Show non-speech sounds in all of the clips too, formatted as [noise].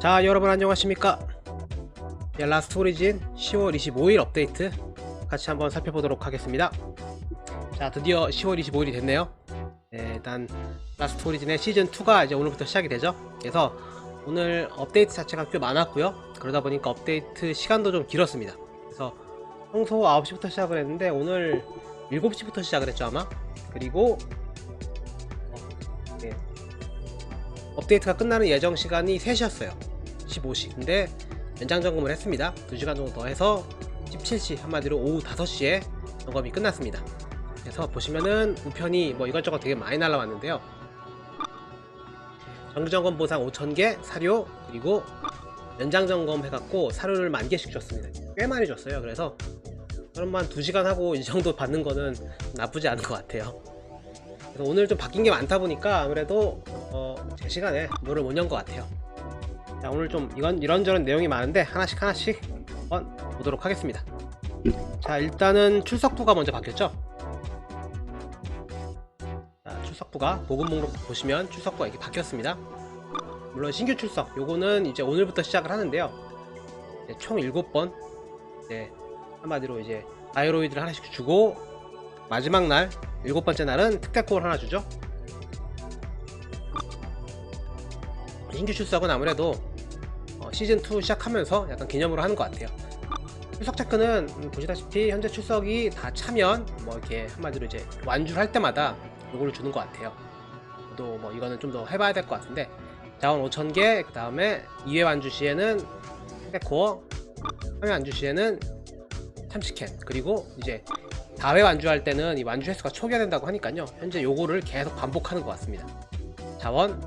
자 여러분 안녕하십니까? 예, 라스트 오리진 10월 25일 업데이트 같이 한번 살펴보도록 하겠습니다. 자 드디어 10월 25일이 됐네요. 네, 일단 라스트 오리진의 시즌2가 이제 오늘부터 시작이 되죠. 그래서 오늘 업데이트 자체가 꽤 많았고요. 그러다 보니까 업데이트 시간도 좀 길었습니다. 그래서 평소 9시부터 시작을 했는데 오늘 7시부터 시작을 했죠 아마. 그리고 업데이트가 끝나는 예정 시간이 3시였어요. 15시. 근데 연장 점검을 했습니다. 2시간 정도 더 해서 17시 한마디로 오후 5시에 점검이 끝났습니다. 그래서 보시면은 우편이 뭐 이것저것 되게 많이 날라왔는데요. 정기점검 보상 5,000개 사료 그리고 연장 점검 해갖고 사료를 만 개씩 줬습니다. 꽤 많이 줬어요. 그래서 그럼만 2시간 하고 이 정도 받는 거는 나쁘지 않은 것 같아요 그래서 오늘 좀 바뀐 게 많다 보니까 아무래도 어, 제 시간에 물을 못 연 것 같아요. 자 오늘 좀 이건 이런저런 내용이 많은데 하나씩 하나씩 한번 보도록 하겠습니다. 자 일단은 출석부가 먼저 바뀌었죠? 자 출석부가 보급 목록 보시면 출석부가 이렇게 바뀌었습니다. 물론 신규 출석 요거는 이제 오늘부터 시작을 하는데요. 이제 총 7번 이제 한마디로 이제 바이로이드를 하나씩 주고 마지막 날 일곱 번째 날은 특대콜 하나 주죠. 신규 출석은 아무래도 어, 시즌2 시작하면서 약간 기념으로 하는 것 같아요. 출석 체크는 음, 보시다시피 현재 출석이 다 차면 뭐 이렇게 한마디로 이제 완주를 할 때마다 요거를 주는 것 같아요. 저도 뭐 이거는 좀 더 해봐야 될 것 같은데. 자원 5,000개 그 다음에 2회 완주 시에는 백코어 3회 완주 시에는 참치캔 그리고 이제 4회 완주할 때는 이 완주 횟수가 초기화된다고 하니까요. 현재 요거를 계속 반복하는 것 같습니다. 자원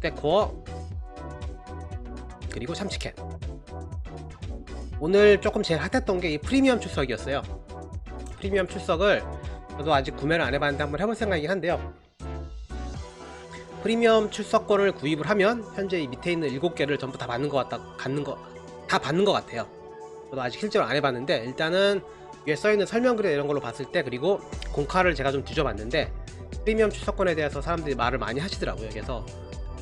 백코어 그리고 참치캔. 오늘 조금 제일 핫했던 게 이 프리미엄 출석이었어요. 프리미엄 출석을 저도 아직 구매를 안 해봤는데 한번 해볼 생각이긴 한데요. 프리미엄 출석권을 구입을 하면 현재 이 밑에 있는 7개를 전부 다 받는 것 같다 갖는 거 다 받는 것 같아요. 저도 아직 실제로 안 해봤는데 일단은 위에 써있는 설명글에 이런 걸로 봤을 때 그리고 공카를 제가 좀 뒤져봤는데 프리미엄 출석권에 대해서 사람들이 말을 많이 하시더라고요. 그래서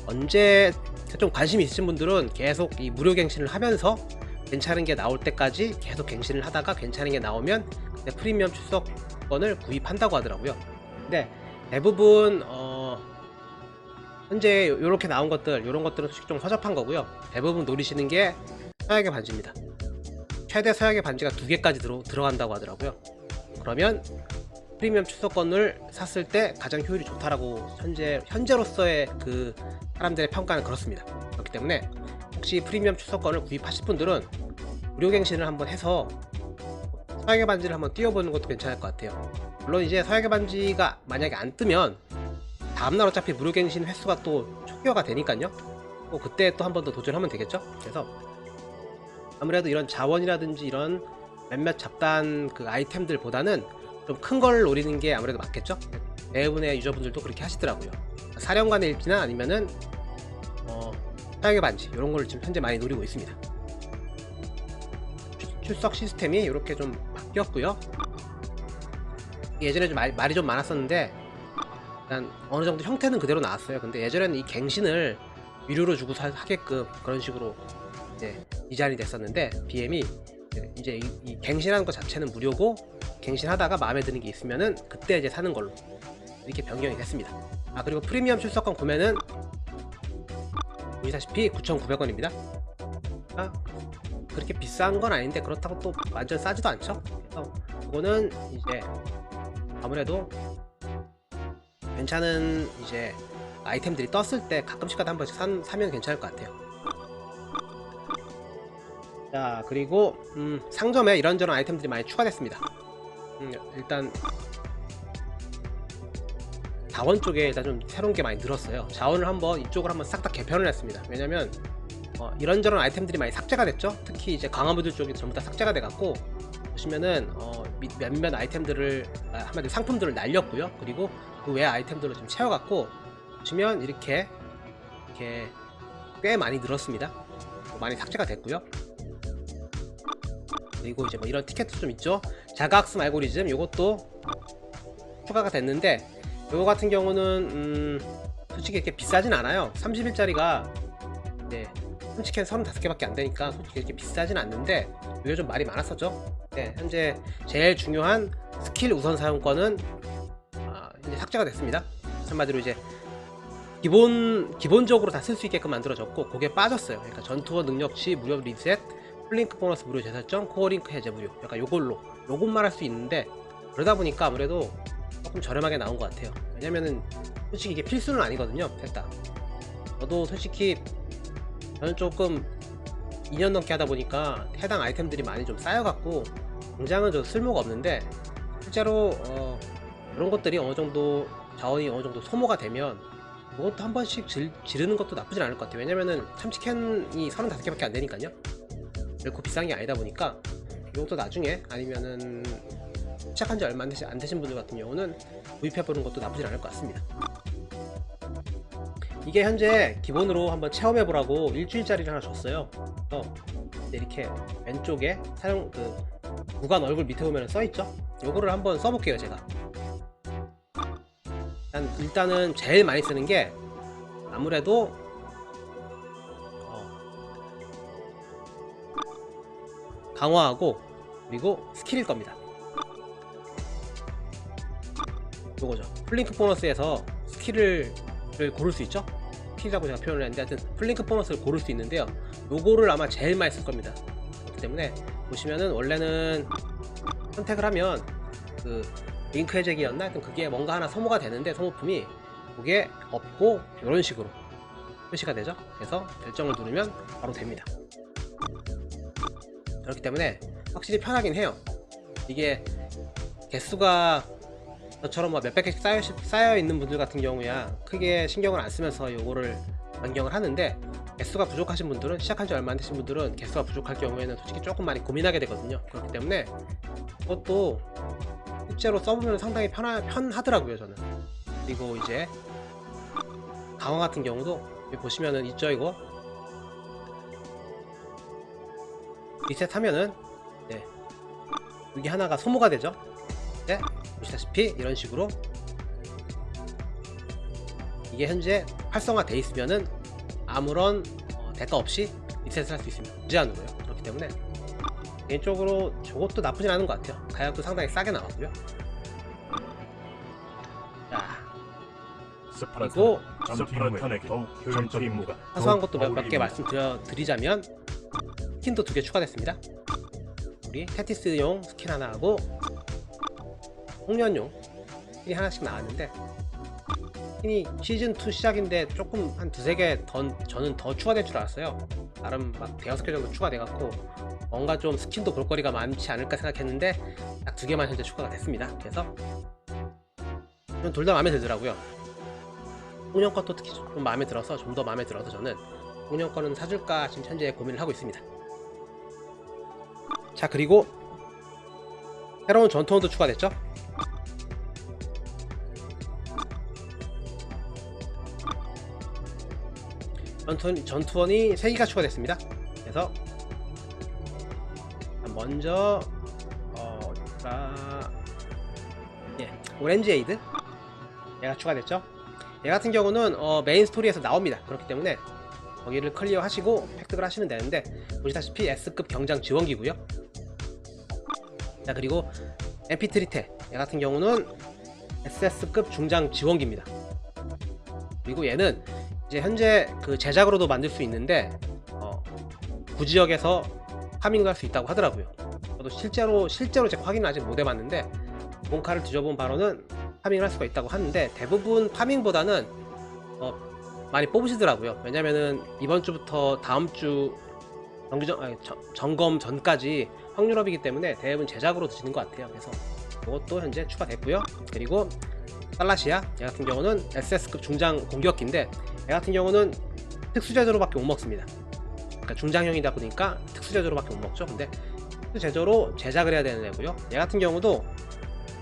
언제 좀 관심이 있으신 분들은 계속 이 무료 갱신을 하면서 괜찮은 게 나올 때까지 계속 갱신을 하다가 괜찮은 게 나오면 프리미엄 출석권을 구입한다고 하더라고요. 근데 대부분 어 현재 이렇게 나온 것들 이런 것들은 솔직히 좀 허접한 거고요. 대부분 노리시는 게 서약의 반지입니다 최대 서약의 반지가 두 개까지 들어, 들어간다고 하더라고요. 그러면 프리미엄 출석권을 샀을 때 가장 효율이 좋다라고 현재 현재로서의 그 사람들의 평가는 그렇습니다. 그렇기 때문에 혹시 프리미엄 출석권을 구입하실 분들은 무료 갱신을 한번 해서 서약의 반지를 한번 띄워보는 것도 괜찮을 것 같아요. 물론 이제 서약의 반지가 만약에 안 뜨면 다음날 어차피 무료 갱신 횟수가 또 초기화가 되니까요. 또 그때 또 한 번 더 도전하면 되겠죠? 그래서 아무래도 이런 자원이라든지 이런 몇몇 잡다한 그 아이템들보다는 좀 큰 걸 노리는 게 아무래도 맞겠죠? 대부분의 유저분들도 그렇게 하시더라고요. 사령관의 일지나 아니면은 어, 사양의 반지 이런 걸 지금 현재 많이 노리고 있습니다. 출- 출석 시스템이 이렇게 좀 바뀌었고요. 예전에 좀 말, 말이 좀 많았었는데 일단 어느 정도 형태는 그대로 나왔어요. 근데 예전에는 이 갱신을 유료로 주고 사, 하게끔 그런 식으로 이제 디자인이 됐었는데 BM이 이제 이, 이 갱신하는 것 자체는 무료고 갱신하다가 마음에 드는 게 있으면은 그때 이제 사는 걸로 이렇게 변경이 됐습니다. 아 그리고 프리미엄 출석권 구매는 보시다시피 9,900원입니다. 아, 그렇게 비싼 건 아닌데 그렇다고 또 완전 싸지도 않죠. 그래서 이거는 이제 아무래도 괜찮은 이제 아이템들이 떴을 때 가끔씩가다 한 번씩 산, 사면 괜찮을 것 같아요. 자 그리고 음, 상점에 이런저런 아이템들이 많이 추가됐습니다. 음, 일단 자원 쪽에 일단 좀 새로운 게 많이 늘었어요. 자원을 한번 이쪽을 한번 싹 다 개편을 했습니다. 왜냐면 어, 이런저런 아이템들이 많이 삭제가 됐죠. 특히 이제 강화무들 쪽이 전부 다 삭제가 돼갖고 보시면은 어, 미- 몇몇 아이템들을 아, 한마디로 상품들을 날렸고요. 그리고 그 외 아이템들로 좀 채워갖고 보시면 이렇게 이렇게 꽤 많이 늘었습니다. 많이 삭제가 됐고요. 그리고 이제 뭐 이런 티켓도 좀 있죠. 자가학습 알고리즘 이것도 추가가 됐는데 이거 같은 경우는 음, 솔직히 이렇게 비싸진 않아요. 30일짜리가 네 솔직히 35개밖에 안 되니까 솔직히 이렇게 비싸진 않는데 이게 좀 말이 많았었죠. 네 현재 제일 중요한 스킬 우선 사용권은 아, 이제 삭제가 됐습니다. 한마디로 이제 기본 기본적으로 다 쓸 수 있게끔 만들어졌고 그게 빠졌어요. 그러니까 전투원 능력치 무료 리셋 플링크 보너스 무료 재설정 코어링크 해제 무료. 약간 요걸로 요것만 할 수 있는데 그러다 보니까 아무래도 조금 저렴하게 나온 것 같아요. 왜냐면은 솔직히 이게 필수는 아니거든요 됐다. 저도 솔직히 저는 조금 2년 넘게 하다 보니까 해당 아이템들이 많이 좀 쌓여갖고 공장은 좀 쓸모가 없는데 실제로 어, 그런 것들이 어느 정도 자원이 어느 정도 소모가 되면 그것도 한 번씩 질, 지르는 것도 나쁘진 않을 것 같아요. 왜냐면은 참치캔이 35개밖에 안 되니까요 결코 비싼 게 아니다 보니까 이것도 나중에 아니면은 시작한 지 얼마 안 되신, 안 되신 분들 같은 경우는 구입해 보는 것도 나쁘진 않을 것 같습니다. 이게 현재 기본으로 한번 체험해 보라고 일주일짜리를 하나 줬어요. 이제 이렇게 왼쪽에 사용 그 구간 얼굴 밑에 보면 써 있죠? 요거를 한번 써볼게요 제가. 일단, 일단은 제일 많이 쓰는 게 아무래도 강화하고 그리고 스킬일 겁니다. 요거죠. 플링크 보너스에서 스킬을 를 고를 수 있죠? 스킬이라고 제가 표현을 했는데 하여튼 플링크 보너스를 고를 수 있는데요. 요거를 아마 제일 많이 쓸 겁니다. 그렇기 때문에 보시면은 원래는 선택을 하면 그 링크 해제기였나? 하여튼 그게 뭔가 하나 소모가 되는데 소모품이 그게 없고 이런 식으로 표시가 되죠? 그래서 결정을 누르면 바로 됩니다 그렇기 때문에 확실히 편하긴 해요. 이게 개수가 저처럼 막 몇백 개씩 쌓여, 있는 분들 같은 경우야 크게 신경을 안 쓰면서 요거를 변경을 하는데 개수가 부족하신 분들은 시작한 지 얼마 안 되신 분들은 개수가 부족할 경우에는 솔직히 조금 많이 고민하게 되거든요. 그렇기 때문에 그것도 실제로 써보면 상당히 편하, 편하더라고요 저는. 그리고 이제 강화 같은 경우도 보시면은 있죠 이거 리셋하면은 네. 여기 하나가 소모가 되죠? 네. 보시다시피 이런 식으로. 이게 현재 활성화돼 있으면은 아무런 어, 대가 없이 리셋을 할 수 있습니다. 무제한으로 요. 그렇기 때문에. 개인적으로 저것도 나쁘진 않은 것 같아요. 가격도 상당히 싸게 나왔고요. 자. 그리고 사소한 것도 몇 개 말씀드리자면 스킨도 두 개 추가됐습니다. 우리 테티스용 스킨 하나 하고 홍련용 스킨이 하나씩 나왔는데 스킨이 시즌2 시작인데 조금 한 두세 개 더 저는 더 추가될 줄 알았어요. 나름 막 대여섯 개 정도 추가돼갖고 뭔가 좀 스킨도 볼거리가 많지 않을까 생각했는데 딱 두 개만 현재 추가가 됐습니다. 그래서 둘 다 마음에 들더라고요. 홍련 것도 특히 좀 마음에 들어서 좀 더 마음에 들어서 저는 홍련 거는 사줄까 지금 현재 고민을 하고 있습니다 자 그리고 새로운 전투원도 추가됐죠? 전투원, 전투원이 3개가 추가됐습니다. 그래서 먼저 어, 가 예, 오렌지 에이드. 얘가 추가됐죠? 얘 같은 경우는 어, 메인 스토리에서 나옵니다. 그렇기 때문에 거기를 클리어 하시고 획득을 하시면 되는데 보시다시피 S급 경장 지원기고요. 자 그리고 MP3테 얘 같은 경우는 SS급 중장 지원기입니다. 그리고 얘는 이제 현재 그 제작으로도 만들 수 있는데 어, 구지역에서 파밍을 할수 있다고 하더라고요. 저도 실제로 실제로 제가 확인을 아직 못 해봤는데 본카를 뒤져본 바로는 파밍을 할 수가 있다고 하는데 대부분 파밍보다는 어, 많이 뽑으시더라고요. 왜냐면은 이번 주부터 다음 주 정기점, 아니, 저- 점검 전까지 확률업이기 때문에 대부분 제작으로 드시는 것 같아요. 그래서 그것도 현재 추가됐고요. 그리고 살라시아 얘 같은 경우는 SS급 중장 공격기인데 얘 같은 경우는 특수제조로 밖에 못 먹습니다. 그러니까 중장형이다 보니까 특수제조로 밖에 못 먹죠. 근데 특수제조로 제작을 해야 되는 애고요? 얘 같은 경우도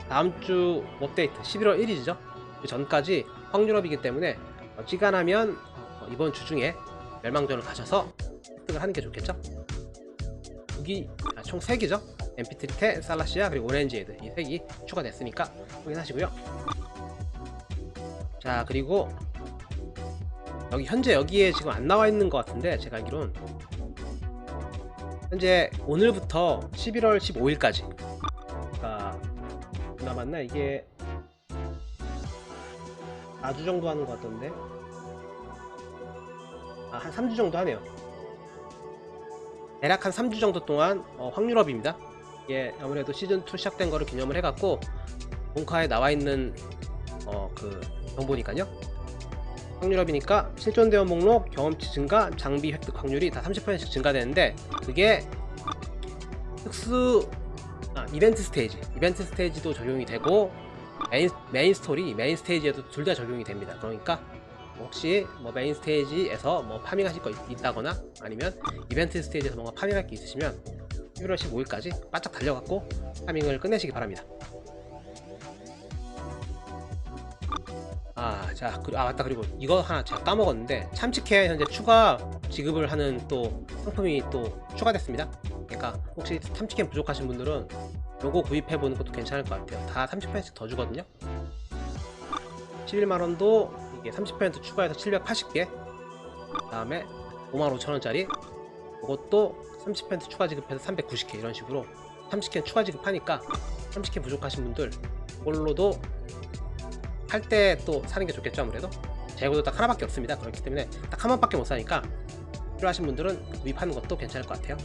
다음 주 업데이트 11월 1일이죠? 그 전까지 확률업이기 때문에 어지간하면 어, 이번 주 중에 멸망전을 가셔서 획득을 하는 게 좋겠죠? 여기 아, 총 3개죠? MP3테, 살라시아 그리고 오렌지에드 이 3개 추가됐으니까 확인하시고요. 자 그리고 여기 현재 여기에 지금 안 나와 있는 것 같은데 제가 알기론 현재 오늘부터 11월 15일까지. 그러니까 남았나 이게 4주 정도 하는 것 같던데. 아, 한 3주 정도 하네요. 대략 한 3주 정도 동안 어, 확률업입니다. 이게 아무래도 시즌2 시작된 거를 기념을 해갖고 본카에 나와 있는 어, 그 정보니까요. 확률업이니까 실존 대원 목록, 경험치 증가, 장비 획득 확률이 다 30%씩 증가되는데 그게 특수 아, 이벤트 스테이지, 이벤트 스테이지도 적용이 되고 메인, 메인 스토리, 메인 스테이지에도 둘 다 적용이 됩니다. 그러니까 혹시 뭐 메인 스테이지에서 뭐 파밍하실 거 있, 있다거나 아니면 이벤트 스테이지에서 뭔가 파밍할 게 있으시면 11월 15일까지 바짝 달려갖고 파밍을 끝내시기 바랍니다. 아, 자, 그, 아 맞다 그리고 이거 하나 제가 까먹었는데 참치캔 현재 추가 지급을 하는 또 상품이 또 추가됐습니다. 그러니까 혹시 참치캔 부족하신 분들은 요거 구입해 보는 것도 괜찮을 것 같아요. 다 30%씩 더 주거든요. 11만 원도 이게 30% 추가해서 780개. 그 다음에 5만 5천 원짜리. 이것도 30% 추가 지급해서 390개 이런 식으로 참치캔 추가 지급하니까 참치캔 부족하신 분들 이걸로도 할 때 또 사는 게 좋겠죠 아무래도 재고도 딱 하나밖에 없습니다 그렇기 때문에 딱 한 번밖에 못 사니까 필요하신 분들은 구입하는 것도 괜찮을 것 같아요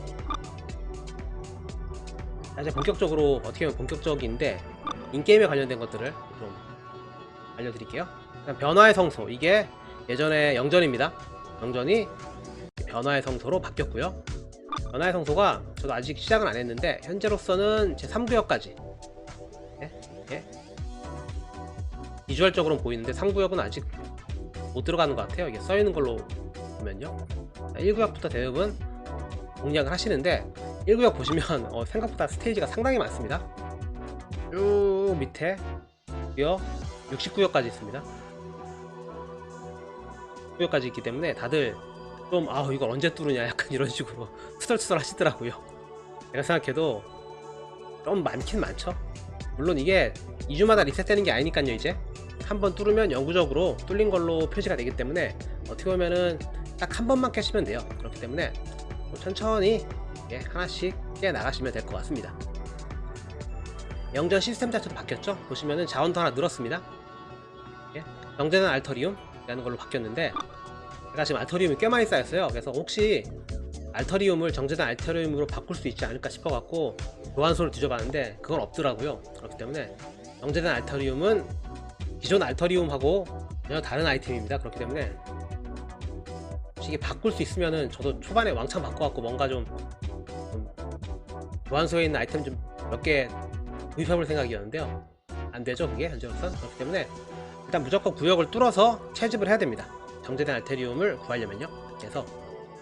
자, 이제 본격적으로 어떻게 보면 본격적인데 인게임에 관련된 것들을 좀 알려드릴게요. 변화의 성소. 이게 예전에 영전입니다. 영전이 변화의 성소로 바뀌었고요. 변화의 성소가 저도 아직 시작은 안 했는데 현재로서는 제 3구역까지. 예? 예? 비주얼적으로는 보이는데 3구역은 아직 못 들어가는 것 같아요. 이게 써있는 걸로 보면요. 1구역부터 대부분 공략을 하시는데 1구역 보시면 어, 생각보다 스테이지가 상당히 많습니다. 쭉 밑에 여 69역까지 있습니다. 9역까지 있기 때문에 다들 좀 아우 이걸 언제 뚫으냐 약간 이런 식으로 [laughs] 투덜투덜 하시더라고요. 제가 생각해도 좀 많긴 많죠. 물론 이게 2주마다 리셋되는 게 아니니까요 이제. 한번 뚫으면 영구적으로 뚫린 걸로 표시가 되기 때문에 어떻게 보면은 딱 한 번만 깨시면 돼요. 그렇기 때문에 좀 천천히 예, 하나씩 깨 나가시면 될 것 같습니다. 영전 시스템 자체도 바뀌었죠? 보시면은 자원도 하나 늘었습니다. 예, 영재는 알터리움이라는 걸로 바뀌었는데 제가 지금 알터리움이 꽤 많이 쌓였어요. 그래서 혹시 알터리움을 정제된 알터리움으로 바꿀 수 있지 않을까 싶어 갖고 교환소를 뒤져봤는데 그건 없더라고요. 그렇기 때문에 정제된 알터리움은 기존 알터리움하고 전혀 다른 아이템입니다. 그렇기 때문에 혹시 이게 바꿀 수 있으면은 저도 초반에 왕창 바꿔갖고 뭔가 좀, 좀 교환소에 있는 아이템 좀 몇 개 구입해볼 생각이었는데요. 안 되죠 그게? 현재로선 그렇기 때문에 일단 무조건 구역을 뚫어서 채집을 해야 됩니다. 정제된 알테리움을 구하려면요. 그래서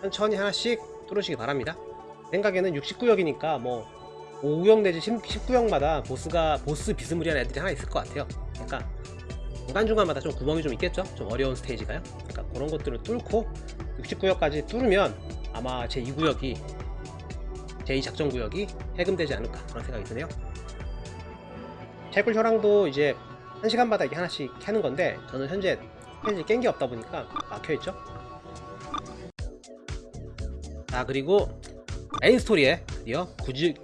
천천히 하나씩 뚫으시기 바랍니다. 생각에는 69역이니까 뭐 5구역 내지 19역마다 보스가 보스 비스무리한 애들이 하나 있을 것 같아요. 그러니까 중간중간마다 좀 구멍이 좀 있겠죠? 좀 어려운 스테이지가요. 그러니까 그런 것들을 뚫고 69역까지 뚫으면 아마 제 2구역이 제2작전구역이 해금되지 않을까 그런 생각이 드네요. 채굴 혈황도 이제 1시간마다 이게 하나씩 캐는 건데 저는 현재 스테이지 깬게 없다 보니까 막혀있죠. 자 그리고 메인 스토리에 드디어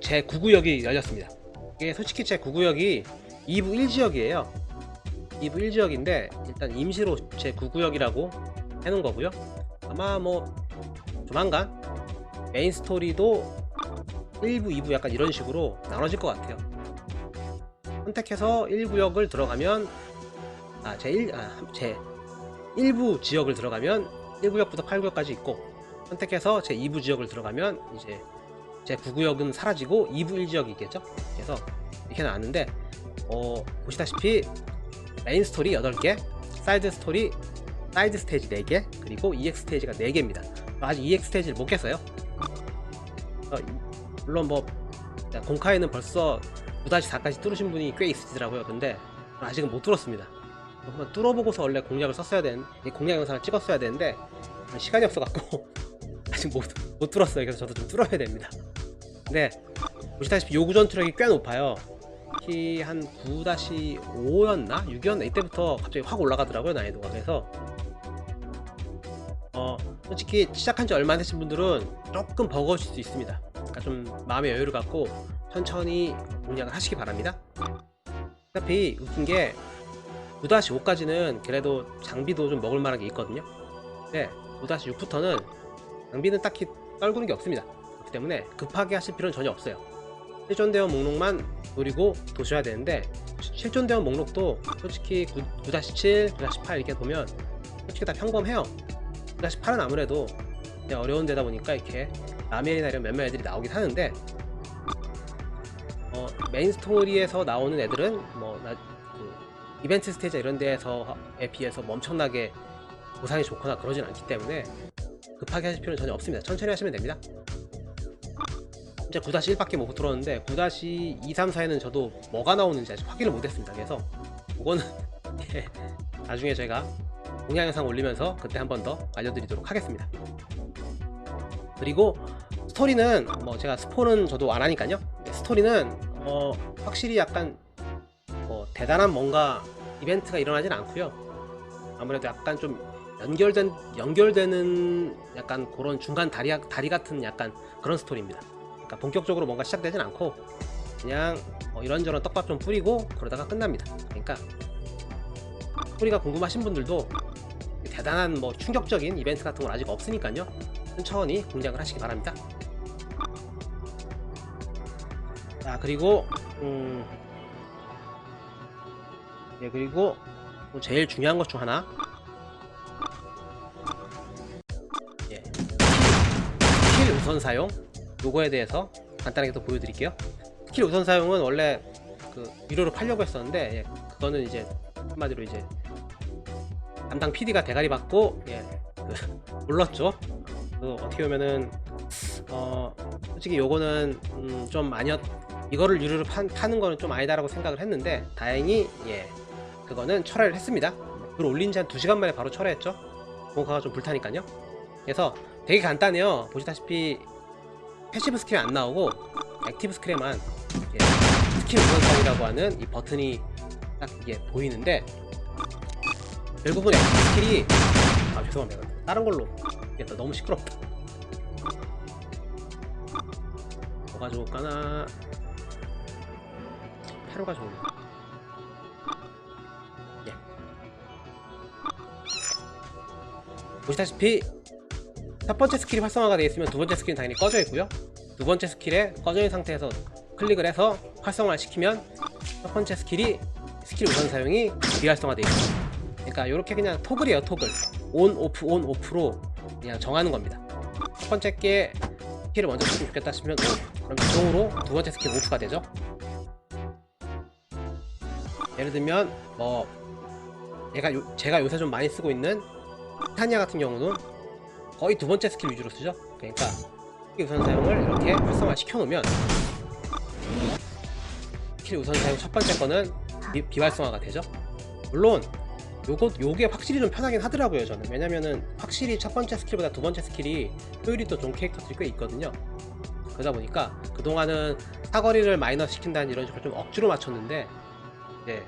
제 9구역이 열렸습니다. 이게 솔직히 제 9구역이 2부 1지역이에요. 2부 1지역인데 일단 임시로 제 9구역이라고 해놓은 거고요. 아마 뭐 조만간 메인 스토리도 1부 2부 약간 이런 식으로 나눠질 것 같아요. 선택해서 1구역을 들어가면 아 제 1, 아, 제 1부 지역을 들어가면 1구역부터 8구역까지 있고 선택해서 제 2부 지역을 들어가면 이제 제 9구역은 사라지고 2부 1지역이 있겠죠? 그래서 이렇게 나왔는데 어, 보시다시피 메인 스토리 8개 사이드 스토리 사이드 스테이지 4개 그리고 EX 스테이지가 4개입니다. 아직 EX 스테이지를 못 깼어요. 어, 물론 뭐 공카에는 벌써 9-4까지 뚫으신 분이 꽤 있으시더라고요 근데 아직은 못 뚫었습니다 한번 뚫어보고서 원래 공략을 썼어야 이 공략 영상을 찍었어야 되는데 시간이 없어갖고 [laughs] 아직 못, 못 뚫었어요 그래서 저도 좀 뚫어야 됩니다 근데 보시다시피 요구 전투력이 꽤 높아요 키한 9-5였나? 6이었나? 이때부터 갑자기 확 올라가더라고요 난이도가 그래서 어, 솔직히 시작한 지 얼마 안 되신 분들은 조금 버거우실 수 있습니다. 좀 마음의 여유를 갖고 천천히 공략을 하시기 바랍니다. 어차피 웃긴 게 9-5까지는 그래도 장비도 좀 먹을 만한 게 있거든요. 근데 9-6부터는 장비는 딱히 떨구는 게 없습니다. 그렇기 때문에 급하게 하실 필요는 전혀 없어요. 실존대원 목록만 노리고 도셔야 되는데 시- 실존대원 목록도 솔직히 9, 9-7, 9-8 이렇게 보면 솔직히 다 평범해요. 9-8은 아무래도 어려운 데다 보니까 이렇게 라멜이나 이런 몇몇 애들이 나오긴 하는데 어, 메인 스토리에서 나오는 애들은 뭐 나, 그 이벤트 스테이지 이런 데에서에 비해서 뭐 엄청나게 보상이 좋거나 그러진 않기 때문에 급하게 하실 필요는 전혀 없습니다. 천천히 하시면 됩니다. 이제 9-1밖에 못 들었는데 9-2, 3, 4에는 저도 뭐가 나오는지 아직 확인을 못했습니다. 그래서 그거는 [laughs] 예, 나중에 제가 공략 영상 올리면서 그때 한 번 더 알려드리도록 하겠습니다. 그리고 스토리는 뭐 제가 스포는 저도 안 하니까요. 스토리는 어, 확실히 약간 뭐 대단한 뭔가 이벤트가 일어나진 않고요. 아무래도 약간 좀 연결된 연결되는 약간 그런 중간 다리 다리 같은 약간 그런 스토리입니다. 그러니까 본격적으로 뭔가 시작되진 않고 그냥 뭐 이런저런 떡밥 좀 뿌리고 그러다가 끝납니다. 그러니까 스토리가 궁금하신 분들도 대단한 뭐 충격적인 이벤트 같은 건 아직 없으니까요. 천천히 공략을 하시기 바랍니다. 자 그리고 음, 예 그리고 또 제일 중요한 것 중 하나 예 스킬 우선 사용 요거에 대해서 간단하게 또 보여드릴게요. 스킬 우선 사용은 원래 그 유료로 팔려고 했었는데 예, 그거는 이제 한마디로 이제 담당 PD가 대가리 받고 예, 그, [laughs] 몰랐죠. 그 어떻게 보면은 어 솔직히 요거는 음, 좀 아니었 이거를 유료로 파, 파는 거는 좀 아니다라고 생각을 했는데 다행히 예 그거는 철회를 했습니다. 글 올린 지 한 2시간 만에 바로 철회했죠. 공카가 좀 불타니까요. 그래서 되게 간단해요. 보시다시피 패시브 스킬이 안 나오고 액티브 스킬에만 예, 스킬 우선성이라고 하는 이 버튼이 딱 이게 보이는데 결국은 액티브 스킬이 아 죄송합니다. 다른 걸로 또 너무 시끄럽다. 뭐가 좋을까나 페로가 좋네. 예. 보시다시피 첫 번째 스킬이 활성화가 되어 있으면 두 번째 스킬은 당연히 꺼져 있고요. 두 번째 스킬에 꺼져 있는 상태에서 클릭을 해서 활성화를 시키면 첫 번째 스킬이 스킬 우선 사용이 비활성화되어 있습니다. 그러니까 이렇게 그냥 토글이에요, 토글. 온, 오프, 온, 오프로 그냥 정하는 겁니다. 첫 번째 게 스킬을 먼저 쓰면 좋겠다 싶으면 온. 그럼 자동으로 두 번째 스킬 오프가 되죠. 예를 들면 뭐 제가 요, 제가 요새 좀 많이 쓰고 있는 타니아 같은 경우는 거의 두 번째 스킬 위주로 쓰죠. 그러니까 우선 사용을 이렇게 활성화 시켜 놓으면 스킬 우선 사용 첫 번째 거는 비, 비활성화가 되죠. 물론 요거 요게 확실히 좀 편하긴 하더라고요 저는 왜냐면은 확실히 첫 번째 스킬보다 두 번째 스킬이 효율이 더 좋은 캐릭터들이 꽤 있거든요 그러다 보니까 그동안은 사거리를 마이너스 시킨다는 이런 식으로 좀 억지로 맞췄는데 네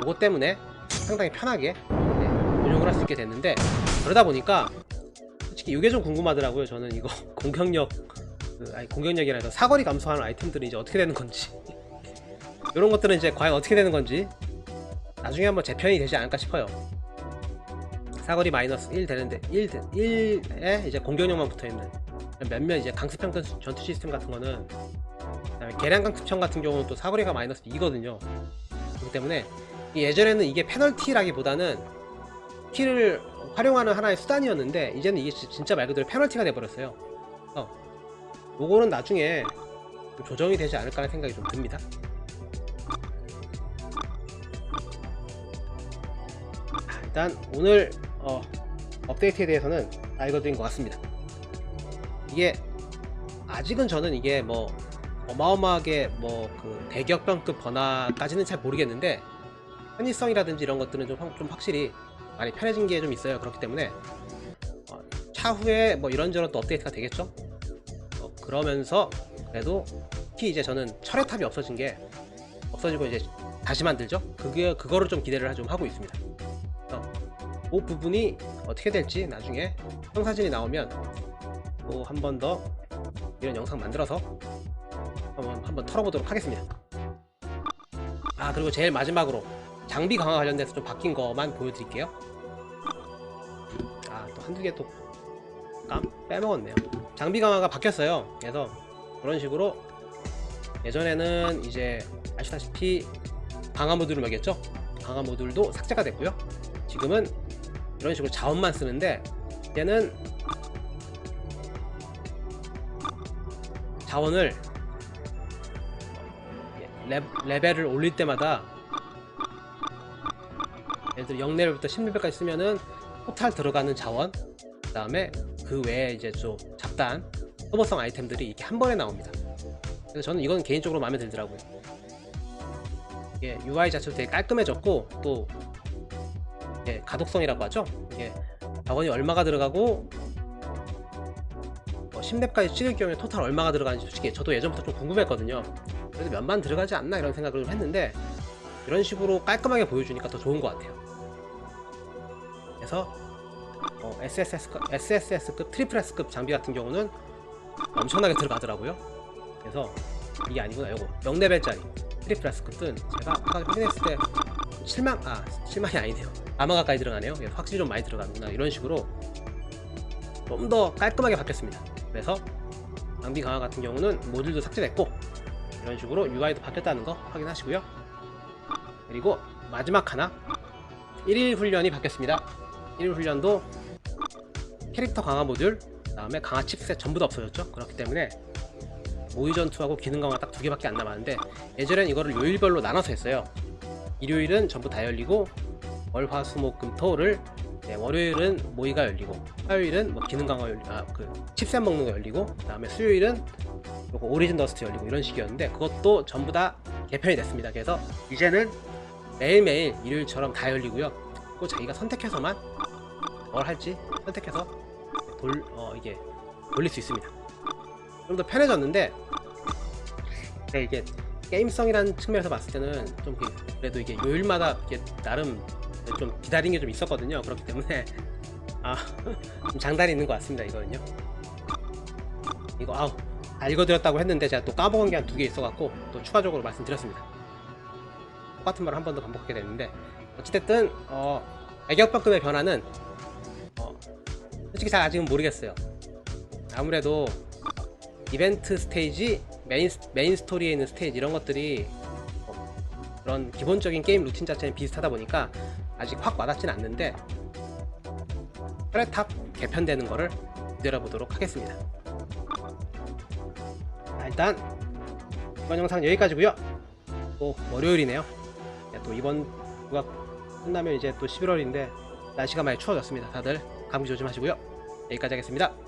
요거 때문에 상당히 편하게 네, 운용을 할 수 있게 됐는데 그러다 보니까 솔직히 이게 좀 궁금하더라고요 저는 이거 [laughs] 공격력 그, 아니 공격력이 아니라 사거리 감소하는 아이템들이 이제 어떻게 되는 건지 [laughs] 이런 것들은 이제 과연 어떻게 되는 건지 나중에 한번 재편이 되지 않을까 싶어요. 사거리 마이너스 1 되는데 1, 1에 이제 공격력만 붙어 있는 몇몇 이제 강습형 전투- 시스템 같은 거는 계량 강습형 같은 경우는 또 사거리가 마이너스 2거든요. 그렇기 때문에 이 예전에는 이게 페널티라기보다는 키를 활용하는 하나의 수단이었는데 이제는 이게 지- 진짜 말 그대로 페널티가 돼버렸어요. 그래서 요거는 나중에 좀 조정이 되지 않을까 하는 생각이 좀 듭니다. 일단 오늘 어, 업데이트에 대해서는 다 읽어드린 것 같습니다. 이게 아직은 저는 이게 뭐 어마어마하게 뭐 그 대격변급 번화까지는 잘 모르겠는데 편의성이라든지 이런 것들은 좀, 확- 좀 확실히 많이 편해진 게 좀 있어요. 그렇기 때문에 어, 차후에 뭐 이런저런 또 업데이트가 되겠죠. 어, 그러면서 그래도 특히 이제 저는 철의 탑이 없어진 게 없어지고 이제 다시 만들죠. 그게 그거를 좀 기대를 좀 하고 있습니다. 그 부분이 어떻게 될지 나중에 형사진이 나오면 또 한 번 더 이런 영상 만들어서 한번 한번 털어보도록 하겠습니다. 아 그리고 제일 마지막으로 장비 강화 관련돼서 좀 바뀐 거만 보여드릴게요. 아 또 한두 개또 빼먹었네요. 장비 강화가 바뀌었어요. 그래서 그런 식으로 예전에는 이제 아시다시피 강화 모듈을 먹였죠. 강화 모듈도 삭제가 됐고요. 지금은 이런 식으로 자원만 쓰는데 얘는 자원을 레, 레벨을 올릴 때마다 예를 들어 0레벨부터 10레벨까지 쓰면은 토탈 들어가는 자원 그 다음에 그 외에 이제 좀 잡다한 서버성 아이템들이 이렇게 한 번에 나옵니다. 그래서 저는 이건 개인적으로 마음에 들더라고요. 이게 UI 자체도 되게 깔끔해졌고 또 이게 가독성이라고 하죠? 이게 자원이 얼마가 들어가고 뭐 10렙까지 찍을 경우에 토탈 얼마가 들어가는지 솔직히 저도 예전부터 좀 궁금했거든요 그래도 몇만 들어가지 않나 이런 생각을 좀 했는데 이런 식으로 깔끔하게 보여주니까 더 좋은 것 같아요. 그래서 어, SSS급, SSS급 트리플 S급 장비 같은 경우는 엄청나게 들어가더라고요. 그래서 이게 아니구나. 요거 0레벨짜리 트리플 S급은 제가 아까 확인했을 때 7만 아 7만이 아니네요. 아마 가까이 들어가네요. 확실히 좀 많이 들어가는구나. 이런 식으로 좀 더 깔끔하게 바뀌었습니다. 그래서 장비 강화 같은 경우는 모듈도 삭제됐고 이런 식으로 UI도 바뀌었다는 거 확인하시고요. 그리고 마지막 하나. 1일 훈련이 바뀌었습니다. 1일 훈련도 캐릭터 강화 모듈 그 다음에 강화 칩셋 전부 다 없어졌죠. 그렇기 때문에 모의 전투하고 기능 강화 딱 두 개밖에 안 남았는데 예전엔 이거를 요일별로 나눠서 했어요. 일요일은 전부 다 열리고 월, 화, 수, 목, 금, 토를 네, 월요일은 모의가 열리고 화요일은 뭐 기능 강화 열리 아그 칩셋 먹는 거 열리고 그 다음에 수요일은 요거 오리진 더스트 열리고 이런 식이었는데 그것도 전부 다 개편이 됐습니다. 그래서 이제는 매일매일 일요일처럼 다 열리고요. 또 자기가 선택해서만 뭘 할지 선택해서 돌 어, 이게 돌릴 수 있습니다. 좀 더 편해졌는데 근데 이게 게임성이라는 측면에서 봤을 때는 좀 그- 그래도 이게 요일마다 이게 나름 좀 기다린 게 좀 있었거든요. 그렇기 때문에 [laughs] [laughs] 아 좀 장단이 있는 것 같습니다 이거는요. 이거 아우 다 읽어드렸다고 했는데 제가 또 까먹은 게 한 두 개 있어갖고 또 추가적으로 말씀드렸습니다. 똑같은 말을 한 번 더 반복하게 됐는데 어찌됐든 어 애격법금의 변화는 어, 솔직히 잘 아직은 모르겠어요. 아무래도 이벤트 스테이지 메인, 메인 스토리에 있는 스테이지 이런 것들이 어, 그런 기본적인 게임 루틴 자체는 비슷하다 보니까 아직 확 와닿진 않는데 혈액탑 개편되는 거를 기다려보도록 하겠습니다. 자, 일단 이번 영상 여기까지고요. 또 월요일이네요. 네, 또 이번 주가 끝나면 이제 또 11월인데 날씨가 많이 추워졌습니다. 다들 감기 조심하시고요. 여기까지 하겠습니다